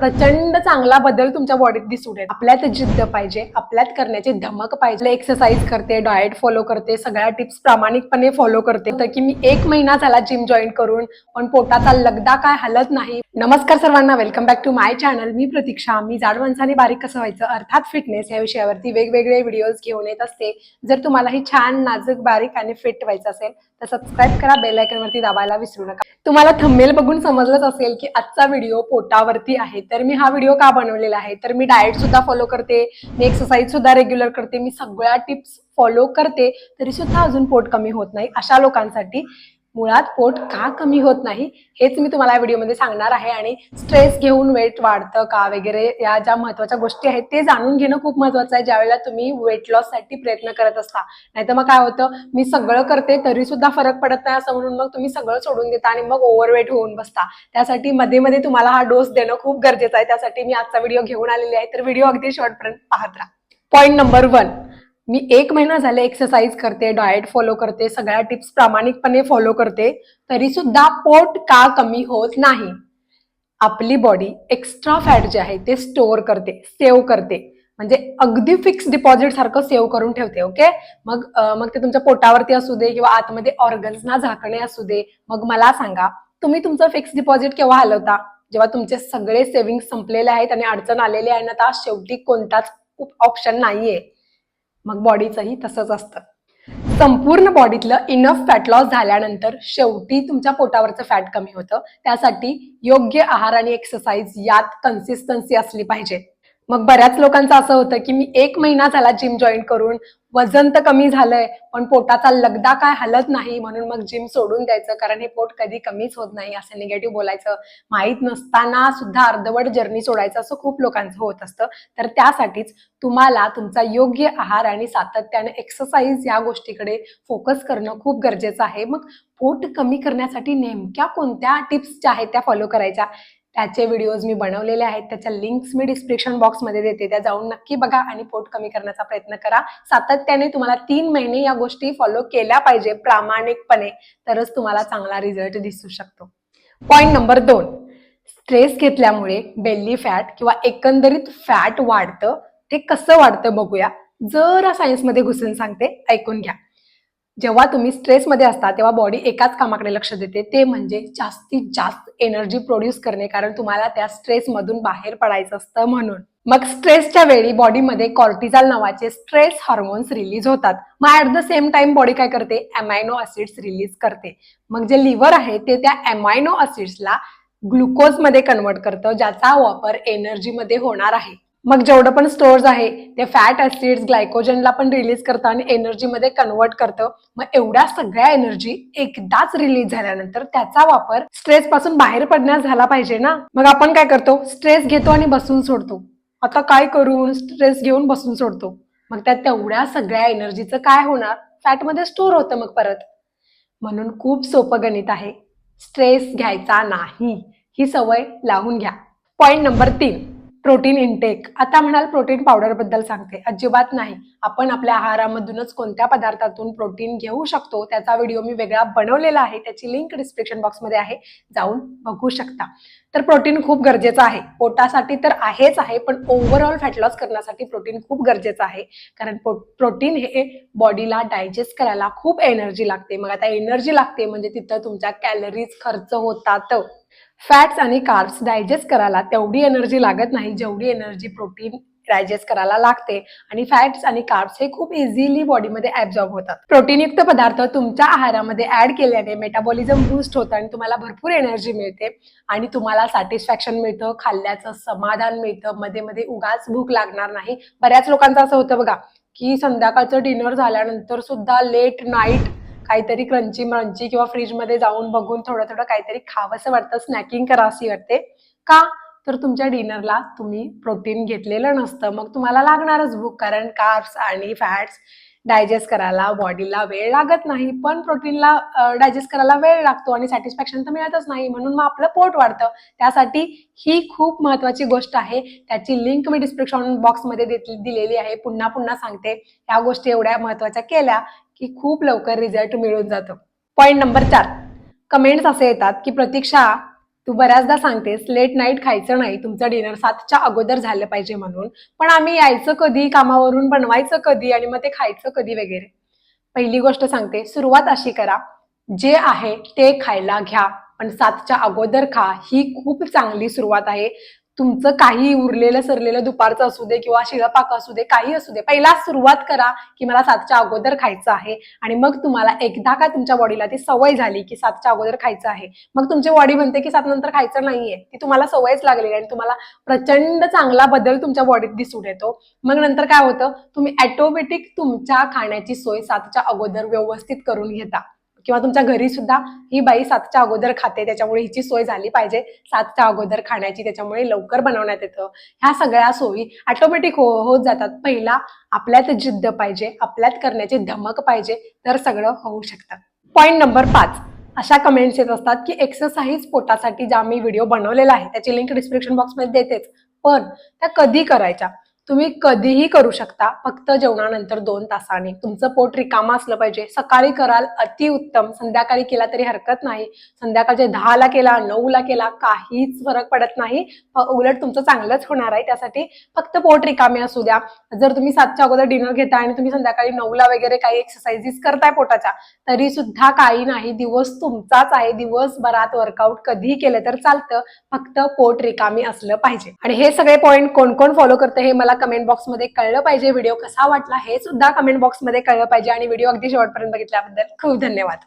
प्रचंड चांगला बदल तुमच्या बॉडीत दिसून येईल आपल्यात जिद्द पाहिजे आपल्यात करण्याची धमक पाहिजे. एक्सरसाइज करते डाएट फॉलो करते सगळ्या टिप्स प्रामाणिकपणे फॉलो करते. तर की मी एक महिना झाला जिम जॉईन करून पण पोटाचा लगदा काय हलत नाही. नमस्कार सर्वांना welcome back to my channel मी प्रतीक्षा. मी जाड माणसाने बारीक कसं व्हायचं? अर्थात फिटनेस या विषयावरती वेगवेगळे व्हिडिओज घेऊन येत असते. जर तुम्हाला ही छान नाजूक बारीक आणि फिट व्हायचं असेल तर सबस्क्राईब करा बेल वरती दाबायला विसरू नका. तुम्हाला थंबेल बघून समजलंच असेल की आजचा व्हिडिओ पोटावरती आहे. तर मी हा व्हिडिओ का बनवलेला आहे? तर मी डाएट सुद्धा फॉलो करते मी एक्सरसाइज सुद्धा रेग्युलर करते मी सगळ्या टिप्स फॉलो करते तरी सुद्धा अजून पोट कमी होत नाही अशा लोकांसाठी. मुळात पोट का कमी होत नाही हेच मी तुम्हाला या व्हिडिओमध्ये सांगणार आहे. आणि स्ट्रेस घेऊन वेट वाढतं का वगैरे या ज्या महत्त्वाच्या गोष्टी आहेत ते जाणून घेणं खूप महत्वाचं आहे ज्यावेळेला तुम्ही वेट लॉससाठी प्रयत्न करत असता. नाहीतर मग काय होतं मी सगळं करते तरी सुद्धा फरक पडत नाही असं म्हणून मग तुम्ही सगळं सोडून देता आणि मग ओव्हरवेट होऊन बसता. त्यासाठी मध्ये मध्ये तुम्हाला हा डोस देणं खूप गरजेचं आहे. त्यासाठी मी आजचा व्हिडिओ घेऊन आलेली आहे. तर व्हिडिओ अगदी शॉर्टपर्यंत पाहत राहा. पॉईंट नंबर वन मी एक महिना झाले एक्सरसाइज करते डाएट फॉलो करते सगळ्या टिप्स प्रामाणिकपणे फॉलो करते तरी सुद्धा पोट का कमी होत नाही? आपली बॉडी एक्स्ट्रा फॅट जे आहे ते स्टोअर करते सेव्ह करते. म्हणजे अगदी फिक्स डिपॉझिट सारखं सेव्ह करून ठेवते ओके मग मग ते तुमच्या पोटावरती असू दे किंवा आतमध्ये ऑर्गन्सना झाकणे असू दे मग मला सांगा तुम्ही तुमचं फिक्स डिपॉझिट केव्हा हलवता? जेव्हा तुमचे सगळे सेव्हिंग संपलेले आहेत आणि अडचण आलेली आहे ना आता शेवटी कोणताच ऑप्शन नाहीये. मग बॉडीचंही तसंच असतं. संपूर्ण बॉडीतलं इनफ फॅट लॉस झाल्यानंतर शेवटी तुमच्या पोटावरचं फॅट कमी होतं. त्यासाठी योग्य आहार आणि एक्सरसाइज यात कन्सिस्टन्सी असली पाहिजे. मग बऱ्याच लोकांचं असं होतं की मी एक महिना झाला जिम जॉईन करून वजन तर कमी झालंय पण पोटाचा लगदा काय हलत नाही म्हणून मग जिम सोडून द्यायचं कारण हे पोट कधी कमीच होत नाही असं निगेटिव्ह बोलायचं. माहीत नसताना सुद्धा अर्धवट जर्नी सोडायचं असं खूप लोकांचं होत असतं. तर त्यासाठीच तुम्हाला तुमचा योग्य आहार आणि सातत्याने एक्सरसाइज या गोष्टीकडे फोकस करणं खूप गरजेचं आहे. मग पोट कमी करण्यासाठी नेमक्या कोणत्या टिप्स ज्या आहेत त्या फॉलो करायच्या? त्याचे व्हिडिओज मी बनवलेले आहेत. त्याच्या लिंक्स मी डिस्क्रिप्शन बॉक्समध्ये देते. त्या जाऊन नक्की बघा आणि पोट कमी करण्याचा प्रयत्न करा. सातत्याने तुम्हाला तीन महिने या गोष्टी फॉलो केल्या पाहिजे प्रामाणिकपणे. तरच तुम्हाला चांगला रिझल्ट दिसू शकतो. पॉइंट नंबर दोन. स्ट्रेस घेतल्यामुळे बेल्ली फॅट किंवा एकंदरीत फॅट वाढतं. ते कसं वाढतं बघूया. जरा सायन्समध्ये घुसून सांगते. ऐकून घ्या. जेव्हा तुम्ही स्ट्रेसमध्ये असता तेव्हा बॉडी एकाच कामाकडे लक्ष देते. ते म्हणजे जास्तीत जास्त एनर्जी प्रोड्यूस करणे कारण तुम्हाला त्या स्ट्रेसमधून बाहेर पडायचं असतं म्हणून. मग स्ट्रेसच्या वेळी बॉडीमध्ये कॉर्टिझॉल नावाचे स्ट्रेस हॉर्मोन्स रिलीज होतात. मग at the same time body काय करते? अमायनो असिड्स रिलीज करते. मग जे लिव्हर आहे ते त्या अमायनो असिड्सला ग्लुकोजमध्ये कन्वर्ट करतं ज्याचा वापर एनर्जीमध्ये होणार आहे. मग जेवढं पण स्टोअर्स आहे ते फॅट ऍसिड्स ग्लायकोजनला पण रिलीज करतं आणि एनर्जीमध्ये कन्वर्ट करतं. मग एवढ्या सगळ्या एनर्जी एकदाच रिलीज झाल्यानंतर त्याचा वापर स्ट्रेस पासून बाहेर पडण्यास झाला पाहिजे ना. मग आपण काय करतो? स्ट्रेस घेतो आणि बसून सोडतो. आता काय करून स्ट्रेस घेऊन बसून सोडतो? मग त्या तेवढ्या सगळ्या एनर्जीचं काय होणार? फॅटमध्ये स्टोर होतं मग परत. म्हणून खूप सोपं गणित आहे. स्ट्रेस घ्यायचा नाही. ही सवय लावून घ्या. पॉइंट नंबर तीन. प्रोटीन इनटेक आता म्हणाल प्रोटीन पावडरबद्दल सांगते. अजिबात नाही. आपण आपल्या आहारामधूनच कोणत्या पदार्थातून प्रोटीन घेऊ शकतो त्याचा व्हिडिओ मी वेगळा बनवलेला आहे. त्याची लिंक डिस्क्रिप्शन बॉक्समध्ये आहे. जाऊन बघू शकता. तर प्रोटीन खूप गरजेचं आहे. पोटासाठी तर आहेच आहे पण ओव्हरऑल फॅट लॉस करण्यासाठी प्रोटीन खूप गरजेचं आहे. कारण प्रोटीन हे बॉडीला डायजेस्ट करायला खूप एनर्जी लागते. मग आता एनर्जी लागते म्हणजे तिथं तुमच्या कॅलरीज खर्च होतात. फॅट्स आणि कार्ब्स डायजेस्ट करायला तेवढी एनर्जी लागत नाही जेवढी एनर्जी प्रोटीन डायजेस्ट करायला लागते. आणि फॅट्स आणि कार्ब्स हे खूप इझिली बॉडीमध्ये ऍब्झॉर्ब होतात. प्रोटीनयुक्त पदार्थ तुमच्या आहारामध्ये ऍड केल्याने मेटाबॉलिझम बूस्ट होतं आणि तुम्हाला भरपूर एनर्जी मिळते आणि तुम्हाला सॅटिस्फॅक्शन मिळतं खाल्ल्याचं समाधान मिळतं मध्ये मध्ये उगाच भूक लागणार नाही. बऱ्याच लोकांचं असं होतं बघा की संध्याकाळचं डिनर झाल्यानंतर सुद्धा लेट नाईट काहीतरी क्रंची म्रंची किंवा फ्रीजमध्ये जाऊन बघून थोडं थोडं काहीतरी खावंसं वाटतं. स्नॅकिंग करावीशी वाटते. का? तर तुमच्या डिनरला तुम्ही प्रोटीन घेतलेलं नसतं. मग तुम्हाला लागणारच भूक कारण कार्ब्स आणि फॅट्स डायजेस्ट करायला बॉडीला वेळ लागत नाही. पण प्रोटीनला डायजेस्ट करायला वेळ लागतो आणि सॅटिस्फॅक्शन तर मिळतच नाही. म्हणून मग आपलं पोट वाढतं. त्यासाठी ही खूप महत्वाची गोष्ट आहे. त्याची लिंक मी डिस्क्रिप्शन बॉक्समध्ये दिलेली आहे. पुन्हा पुन्हा सांगते. या गोष्टी एवढ्या महत्त्वाच्या केल्या. की खूप लवकर रिझल्ट मिळून जातो. पॉईंट नंबर चार. कमेंट्स असे येतात की प्रतीक्षा तू बऱ्याचदा सांगतेस लेट नाईट खायचं नाही तुमचं डिनर सातच्या अगोदर झालं पाहिजे म्हणून. पण आम्ही यायचं कधी कामावरून बनवायचं कधी आणि मग ते खायचं कधी वगैरे. पहिली गोष्ट सांगते सुरुवात अशी करा. जे आहे ते खायला घ्या. पण सातच्या अगोदर खा. ही खूप चांगली सुरुवात आहे. तुमचं काही उरलेलं सरलेलं दुपारचं असू दे किंवा शिळपाक असू दे काही असू दे पहिला सुरुवात करा की मला सातच्या अगोदर खायचं आहे. आणि मग तुम्हाला एकदा का तुमच्या बॉडीला ती सवय झाली की सातच्या अगोदर खायचं आहे मग तुमची बॉडी म्हणते की सात नंतर खायचं नाहीये. ती तुम्हाला सवयच लागलेली आहे आणि तुम्हाला प्रचंड चांगला बदल तुमच्या बॉडीत दिसून येतो. मग नंतर काय होतं? तुम्ही ऑटोमॅटिक तुमच्या खाण्याची सोय सातच्या अगोदर व्यवस्थित करून घेता. किंवा तुमच्या घरी सुद्धा ही बाई सातच्या अगोदर खाते त्याच्यामुळे हिची सोय झाली पाहिजे. सातच्या अगोदर खाण्याची त्याच्यामुळे लवकर बनवण्यात येतं. ह्या सगळ्या सोयी ऑटोमॅटिक हो होत जातात. पहिला आपल्यात जिद्द पाहिजे आपल्यात करण्याची धमक पाहिजे तर सगळं होऊ शकतं. पॉईंट नंबर पाच. अशा कमेंट्स येत असतात की एक्सरसाइज पोटासाठी ज्या मी व्हिडिओ बनवलेला आहे त्याची लिंक डिस्क्रिप्शन बॉक्समध्ये देतेच. पण त्या कधी करायच्या? तुम्ही कधीही करू शकता. फक्त जेवणानंतर दोन तासाने. तुमचं पोट रिकामा असलं पाहिजे. सकाळी कराल अतिउत्तम संध्याकाळी केला तरी हरकत नाही. संध्याकाळचे दहाला केला नऊला केला काहीच फरक पडत नाही. उलट तुमचं चांगलंच होणार आहे. त्यासाठी फक्त पोट रिकामे असू द्या. जर तुम्ही सातच्या अगोदर डिनर घेताय आणि तुम्ही संध्याकाळी नऊला वगैरे काही एक्सरसाइजेस करताय पोटाच्या तरी सुद्धा काही नाही. दिवस तुमचाच आहे. दिवसभरात वर्कआउट कधीही केलं तर चालतं. फक्त पोट रिकामी असलं पाहिजे. आणि हे सगळे पॉईंट कोण कोण फॉलो करते हे मला कमेंट बॉक्समध्ये कळलं पाहिजे व्हिडिओ कसा वाटला हे सुद्धा कमेंट बॉक्समध्ये कळलं पाहिजे. आणि व्हिडिओ अगदी शेवटपर्यंत बघितल्याबद्दल खूप धन्यवाद.